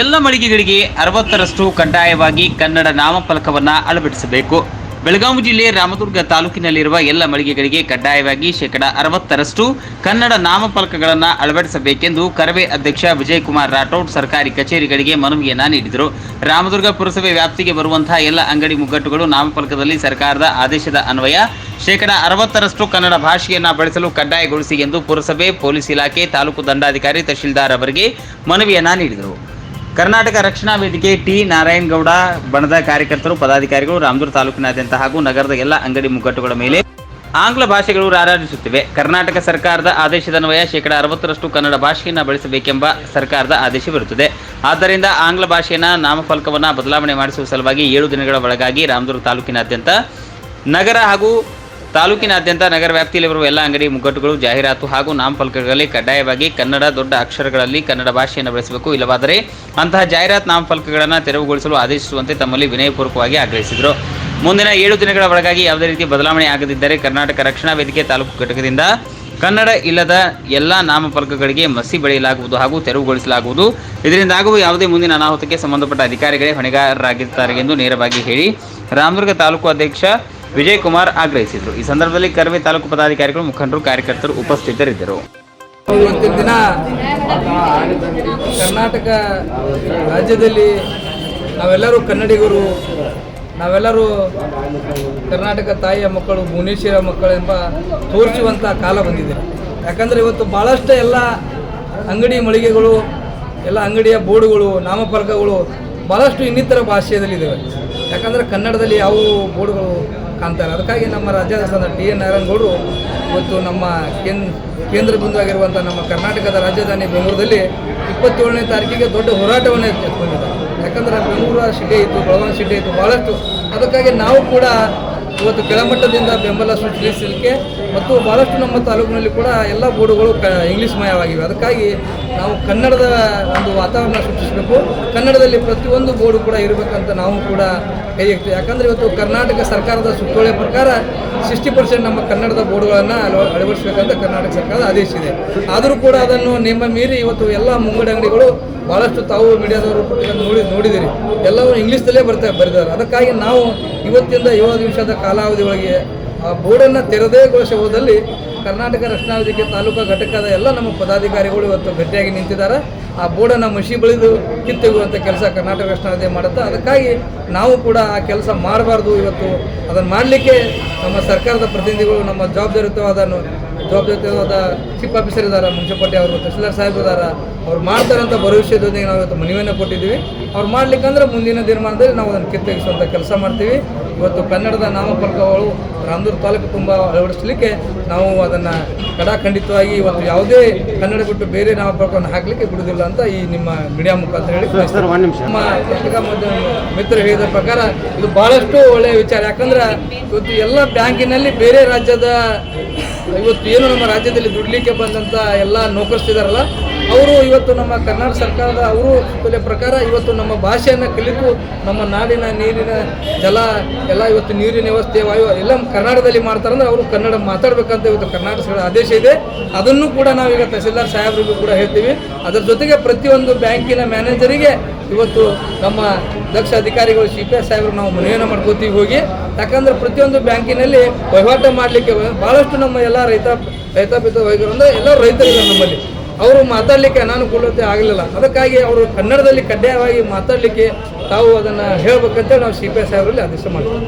ಎಲ್ಲ ಮಳಿಗೆಗಳಿಗೆ ಅರವತ್ತರಷ್ಟು ಕಡ್ಡಾಯವಾಗಿ ಕನ್ನಡ ನಾಮಫಲಕವನ್ನು ಅಳವಡಿಸಬೇಕು. ಬೆಳಗಾವಿ ಜಿಲ್ಲೆ ರಾಮದುರ್ಗ ತಾಲೂಕಿನಲ್ಲಿರುವ ಎಲ್ಲ ಮಳಿಗೆಗಳಿಗೆ ಕಡ್ಡಾಯವಾಗಿ ಶೇಕಡ ಅರವತ್ತರಷ್ಟು ಕನ್ನಡ ನಾಮಫಲಕಗಳನ್ನು ಅಳವಡಿಸಬೇಕೆಂದು ಕರವೇ ಅಧ್ಯಕ್ಷ ವಿಜಯಕುಮಾರ್ ರಾಠೋಡ್ ಸರ್ಕಾರಿ ಕಚೇರಿಗಳಿಗೆ ಮನವಿಯನ್ನ ನೀಡಿದರು. ರಾಮದುರ್ಗ ಪುರಸಭೆ ವ್ಯಾಪ್ತಿಗೆ ಬರುವಂತಹ ಎಲ್ಲ ಅಂಗಡಿ ಮುಗ್ಗಟ್ಟುಗಳು ನಾಮಫಲಕದಲ್ಲಿ ಸರ್ಕಾರದ ಆದೇಶದ ಅನ್ವಯ, ಶೇಕಡ ಅರವತ್ತರಷ್ಟು ಕನ್ನಡ ಭಾಷೆಯನ್ನು ಬಳಸಲು ಕಡ್ಡಾಯಗೊಳಿಸಿ ಎಂದು ಪುರಸಭೆ, ಪೊಲೀಸ್ ಇಲಾಖೆ, ತಾಲೂಕು ದಂಡಾಧಿಕಾರಿ ತಹಶೀಲ್ದಾರ್ ಅವರಿಗೆ ಮನವಿಯನ್ನ ನೀಡಿದರು. ಕರ್ನಾಟಕ ರಕ್ಷಣಾ ವೇದಿಕೆ ಟಿ ನಾರಾಯಣಗೌಡ, ಬಣದ ಕಾರ್ಯಕರ್ತರು, ಪದಾಧಿಕಾರಿಗಳು, ರಾಮದುರ್ಗ ತಾಲೂಕಿನಾದ್ಯಂತ ಹಾಗೂ ನಗರದ ಎಲ್ಲ ಅಂಗಡಿ ಮುಗ್ಗಟ್ಟುಗಳ ಮೇಲೆ ಆಂಗ್ಲ ಭಾಷೆಗಳು ರಾರಾಜಿಸುತ್ತಿವೆ. ಕರ್ನಾಟಕ ಸರ್ಕಾರದ ಆದೇಶದನ್ವಯ ಶೇಕಡ ಅರವತ್ತರಷ್ಟು ಕನ್ನಡ ಭಾಷೆಯನ್ನು ಬಳಸಬೇಕೆಂಬ ಸರ್ಕಾರದ ಆದೇಶವಿರುತ್ತದೆ ಆದ್ದರಿಂದ ಆಂಗ್ಲ ಭಾಷೆಯನ್ನು ನಾಮಫಲಕವನ್ನು ಬದಲಾವಣೆ ಮಾಡಿಸುವ ಸಲುವಾಗಿ ಏಳು ದಿನಗಳ ಒಳಗಾಗಿ ರಾಮದುರ್ಗ ತಾಲೂಕಿನಾದ್ಯಂತ ನಗರ ಹಾಗೂ ತಾಲೂಕಿನಾದ್ಯಂತ ನಗರ ವ್ಯಾಪ್ತಿಯಲ್ಲಿ ಬರುವ ಎಲ್ಲ ಅಂಗಡಿ ಮುಗ್ಗಟ್ಟುಗಳು, ಜಾಹೀರಾತು ಹಾಗೂ ನಾಮಫಲಕಗಳಲ್ಲಿ ಕಡ್ಡಾಯವಾಗಿ ಕನ್ನಡ ದೊಡ್ಡ ಅಕ್ಷರಗಳಲ್ಲಿ ಕನ್ನಡ ಭಾಷೆಯನ್ನು ಬಳಸಬೇಕು. ಇಲ್ಲವಾದರೆ ಅಂತಹ ಜಾಹೀರಾತು ನಾಮಫಲಕಗಳನ್ನು ತೆರವುಗೊಳಿಸಲು ಆದೇಶಿಸುವಂತೆ ತಮ್ಮಲ್ಲಿ ವಿನಯಪೂರ್ವಕವಾಗಿ ಆಗ್ರಹಿಸಿದರು. ಮುಂದಿನ ಏಳು ದಿನಗಳ ಒಳಗಾಗಿ ಯಾವುದೇ ರೀತಿ ಬದಲಾವಣೆ ಆಗದಿದ್ದರೆ ಕರ್ನಾಟಕ ರಕ್ಷಣಾ ವೇದಿಕೆ ತಾಲೂಕು ಘಟಕದಿಂದ ಕನ್ನಡ ಇಲ್ಲದ ಎಲ್ಲ ನಾಮಫಲಕಗಳಿಗೆ ಮಸಿ ಬೆಳೆಯಲಾಗುವುದು ಹಾಗೂ ತೆರವುಗೊಳಿಸಲಾಗುವುದು. ಇದರಿಂದ ಆಗುವ ಯಾವುದೇ ಮುಂದಿನ ಅನಾಹುತಕ್ಕೆ ಸಂಬಂಧಪಟ್ಟ ಅಧಿಕಾರಿಗಳೇ ಹೊಣೆಗಾರರಾಗಿರುತ್ತಾರೆ ಎಂದು ನೇರವಾಗಿ ಹೇಳಿ ರಾಮದುರ್ಗ ತಾಲೂಕು ಅಧ್ಯಕ್ಷ ವಿಜಯ್ ಕುಮಾರ್ ಆಗ್ರಹಿಸಿದರು. ಈ ಸಂದರ್ಭದಲ್ಲಿ ಕರ್ವಿ ತಾಲೂಕು ಪದಾಧಿಕಾರಿಗಳು, ಮುಖಂಡರು, ಕಾರ್ಯಕರ್ತರು ಉಪಸ್ಥಿತರಿದ್ದರು. ಇವತ್ತಿನ ದಿನ ಕರ್ನಾಟಕ ರಾಜ್ಯದಲ್ಲಿ ನಾವೆಲ್ಲರೂ ಕನ್ನಡಿಗರು, ನಾವೆಲ್ಲರೂ ಕರ್ನಾಟಕ ತಾಯಿಯ ಮಕ್ಕಳು ಭುವನೇಶ್ವರ ಮಕ್ಕಳೆಂಬ ತೋರಿಸುವಂಥ ಕಾಲ ಬಂದಿದೆ. ಯಾಕಂದರೆ ಇವತ್ತು ಭಾಳಷ್ಟು ಎಲ್ಲ ಅಂಗಡಿ ಮಳಿಗೆಗಳು, ಎಲ್ಲ ಅಂಗಡಿಯ ಬೋರ್ಡುಗಳು, ನಾಮಫಲಕಗಳು ಭಾಳಷ್ಟು ಇನ್ನಿತರ ಭಾಷೆಯಲ್ಲಿದ್ದಾವೆ. ಯಾಕಂದರೆ ಕನ್ನಡದಲ್ಲಿ ಯಾವ ಬೋರ್ಡುಗಳು ಕಾಣ್ತಾರೆ ಅದಕ್ಕಾಗಿ ನಮ್ಮ ರಾಜ್ಯಾಧ್ಯಕ್ಷರಾದ ಟಿ ಎನ್ ನಾರಾಯಣಗೌಡರು ಇವತ್ತು ನಮ್ಮ ಕೇಂದ್ರ ಕೇಂದ್ರ ಬಿಂದುವಾಗಿರುವಂಥ ನಮ್ಮ ಕರ್ನಾಟಕದ ರಾಜಧಾನಿ ಬೆಂಗಳೂರಲ್ಲಿ ಇಪ್ಪತ್ತೇಳನೇ ತಾರೀಕಿಗೆ ದೊಡ್ಡ ಹೋರಾಟವನ್ನು ಎತ್ಕೊಂಡಿದ್ದಾರೆ. ಯಾಕಂದರೆ ಬೆಂಗಳೂರು ಸಿಟಿ ಇತ್ತು ಬೆಳಗಾವಿ ಸಿಟಿ ಇತ್ತು ಭಾಳಷ್ಟು ಅದಕ್ಕಾಗಿ ನಾವು ಕೂಡ ಇವತ್ತು ಕೆಳಮಟ್ಟದಿಂದ ಬೆಂಬಲ ಸೂಚಿಸಲಿಕ್ಕೆ ಮತ್ತು ಭಾಳಷ್ಟು ನಮ್ಮ ತಾಲೂಕಿನಲ್ಲಿ ಕೂಡ ಎಲ್ಲ ಬೋರ್ಡುಗಳು ಕ ಇಂಗ್ಲೀಷ್ ಮಯವಾಗಿವೆ ಅದಕ್ಕಾಗಿ ನಾವು ಕನ್ನಡದ ಒಂದು ವಾತಾವರಣ ಸೃಷ್ಟಿಸಬೇಕು. ಕನ್ನಡದಲ್ಲಿ ಪ್ರತಿಯೊಂದು ಬೋರ್ಡು ಕೂಡ ಇರಬೇಕಂತ ನಾವು ಕೂಡ ಕೈ ಯಾಕಂದರೆ ಇವತ್ತು ಕರ್ನಾಟಕ ಸರ್ಕಾರದ ಸುತ್ತೋಲೆ ಪ್ರಕಾರ ಸಿಕ್ಸ್ಟಿ ಪರ್ಸೆಂಟ್ ನಮ್ಮ ಕನ್ನಡದ ಬೋರ್ಡುಗಳನ್ನು ಅಳವ ಅಳವಡಿಸಬೇಕಂತ ಕರ್ನಾಟಕ ಸರ್ಕಾರದ ಆದೇಶ ಇದೆ. ಆದರೂ ಕೂಡ ಅದನ್ನು ನಿಮ್ಮ ಮೀರಿ ಇವತ್ತು ಎಲ್ಲ ಮುಂಗಡ ಅಂಗಡಿಗಳು ಭಾಳಷ್ಟು ತಾವು ಮೀಡಿಯಾದವರು ನೋಡಿ, ನೋಡಿದಿರಿ. ಎಲ್ಲವೂ ಇಂಗ್ಲೀಷ್ದಲ್ಲೇ ಬರ್ತಾ ಬರೆದಾರೆ ಅದಕ್ಕಾಗಿ ನಾವು ಇವತ್ತಿಂದ ಏಳು ನಿಮಿಷದ ಕಾಲಾವಧಿ ಒಳಗೆ ಆ ಬೋರ್ಡನ್ನು ತೆರೆದೇಗೊಳಿಸಿ ಹೋದಲ್ಲಿ ಕರ್ನಾಟಕ ರಕ್ಷಣಾ ತಾಲೂಕಾ ಘಟಕದ ಎಲ್ಲ ನಮ್ಮ ಪದಾಧಿಕಾರಿಗಳು ಇವತ್ತು ಗಟ್ಟಿಯಾಗಿ ನಿಂತಿದ್ದಾರೆ. ಆ ಬೋರ್ಡನ್ನು ಮಸಿ ಬಳಿದು ಕಿತ್ತೆಗುವಂಥ ಕೆಲಸ ಕರ್ನಾಟಕ ರಕ್ಷಣಾ ವೇದಿಕೆ ಮಾಡುತ್ತೆ, ಅದಕ್ಕಾಗಿ ನಾವು ಕೂಡ ಆ ಕೆಲಸ ಮಾಡಬಾರ್ದು. ಇವತ್ತು ಅದನ್ನು ಮಾಡಲಿಕ್ಕೆ ನಮ್ಮ ಸರ್ಕಾರದ ಪ್ರತಿನಿಧಿಗಳು ನಮ್ಮ ಜವಾಬ್ದಾರಿಯುತವಾದ ಜವಾಬ್ದಾರಿಯುತವಾದ ಚೀಫ್ ಆಫೀಸರ್ ಇದ್ದಾರೆ ಮುನ್ಸಿಪಾಲ್ಟಿ ಅವರು ತಹಸೀಲ್ದಾರ್ ಸಾಹೇಬ್ ಇದ್ದಾರೆ ಅವ್ರು ಮಾಡ್ತಾರಂತ ಭರವಸೆದೊಂದಿಗೆ ನಾವು ಇವತ್ತು ಮನವಿಯನ್ನು ಕೊಟ್ಟಿದ್ದೀವಿ. ಅವ್ರು ಮಾಡ್ಲಿಕ್ಕಂದ್ರೆ ಮುಂದಿನ ದಿನಮಾನದಲ್ಲಿ ನಾವು ಅದನ್ನು ಕಿತ್ತೆಗಿಸುವಂಥ ಕೆಲಸ ಮಾಡ್ತೀವಿ. ಇವತ್ತು ಕನ್ನಡದ ನಾಮಫಲಕಗಳು ರಾಮದುರ್ಗ ತಾಲೂಕು ತುಂಬ ಅಳವಡಿಸಲಿಕ್ಕೆ ನಾವು ಅದನ್ನು ಕಡಾಖಂಡಿತವಾಗಿ ಇವತ್ತು ಯಾವುದೇ ಕನ್ನಡ ಬಿಟ್ಟು ಬೇರೆ ನಾಮಫಲಕವನ್ನು ಹಾಕಲಿಕ್ಕೆ ಬಿಡುವುದಿಲ್ಲ ಅಂತ ಈ ನಿಮ್ಮ ಮೀಡಿಯಾ ಮುಖಾಂತರ ಹೇಳಿ ನಮ್ಮ ಪತ್ರಿಕಾ ಮಾಧ್ಯಮ ಮಿತ್ರರು ಹೇಳಿದ ಪ್ರಕಾರ ಇದು ಬಹಳಷ್ಟು ಒಳ್ಳೆಯ ವಿಚಾರ. ಯಾಕಂದ್ರೆ ಇವತ್ತು ಎಲ್ಲ ಬ್ಯಾಂಕಿನಲ್ಲಿ ಬೇರೆ ರಾಜ್ಯದ ಇವತ್ತು ಏನು ನಮ್ಮ ರಾಜ್ಯದಲ್ಲಿ ದುಡ್ಲಿಕ್ಕೆ ಬಂದಂತ ಎಲ್ಲ ನೌಕರಿಸ್ತಿದಾರಲ್ಲ ಅವರು ಇವತ್ತು ನಮ್ಮ ಕರ್ನಾಟಕ ಸರ್ಕಾರದ ಅವರು ಸುತ್ತೋಲೆ ಪ್ರಕಾರ ಇವತ್ತು ನಮ್ಮ ಭಾಷೆಯನ್ನು ಕಲಿತು ನಮ್ಮ ನಾಡಿನ ನೀರಿನ ಜಲ, ಎಲ್ಲ ಇವತ್ತು ನೀರಿನ ವ್ಯವಸ್ಥೆ, ವಾಯು, ಎಲ್ಲ ಕರ್ನಾಟಕದಲ್ಲಿ ಮಾಡ್ತಾರಂದ್ರೆ ಅವರು ಕನ್ನಡ ಮಾತಾಡಬೇಕಂತ ಇವತ್ತು ಕರ್ನಾಟಕ ಆದೇಶ ಇದೆ. ಅದನ್ನು ಕೂಡ ನಾವೀಗ ತಹಸೀಲ್ದಾರ್ ಸಾಹೇಬರಿಗೂ ಕೂಡ ಹೇಳ್ತೀವಿ. ಅದರ ಜೊತೆಗೆ ಪ್ರತಿಯೊಂದು ಬ್ಯಾಂಕಿನ ಮ್ಯಾನೇಜರಿಗೆ ಇವತ್ತು ನಮ್ಮ ದಕ್ಷ ಅಧಿಕಾರಿಗಳು ಸಿ ಪಿ ಎಸ್ ಸಾಹೇಬರು ನಾವು ಮನವಿಯನ್ನು ಮಾಡ್ಕೋತೀವಿ ಹೋಗಿ. ಯಾಕಂದ್ರೆ ಪ್ರತಿಯೊಂದು ಬ್ಯಾಂಕಿನಲ್ಲಿ ವಹಿವಾಟು ಮಾಡಲಿಕ್ಕೆ ಭಾಳಷ್ಟು ನಮ್ಮ ಎಲ್ಲ ರೈತ, ರೈತಾಪಿತ ವೈದ್ಯರು ಅಂದರೆ ಎಲ್ಲರೂ ರೈತರಿದ್ದಾರೆ ನಮ್ಮಲ್ಲಿ. ಅವರು ಮಾತಾಡಲಿಕ್ಕೆ ಅನಾನುಕೂಲತೆ ಆಗಲಿಲ್ಲ. ಅದಕ್ಕಾಗಿ ಅವರು ಕನ್ನಡದಲ್ಲಿ ಕಡ್ಡಾಯವಾಗಿ ಮಾತಾಡಲಿಕ್ಕೆ ತಾವು ಅದನ್ನು ಹೇಳಬೇಕಂತ ನಾವು ಸಿ ಪಿ ಎಸ್ ಸಾಹೇಬರಲ್ಲಿ ಆದೇಶ ಮಾಡ್ತೀವಿ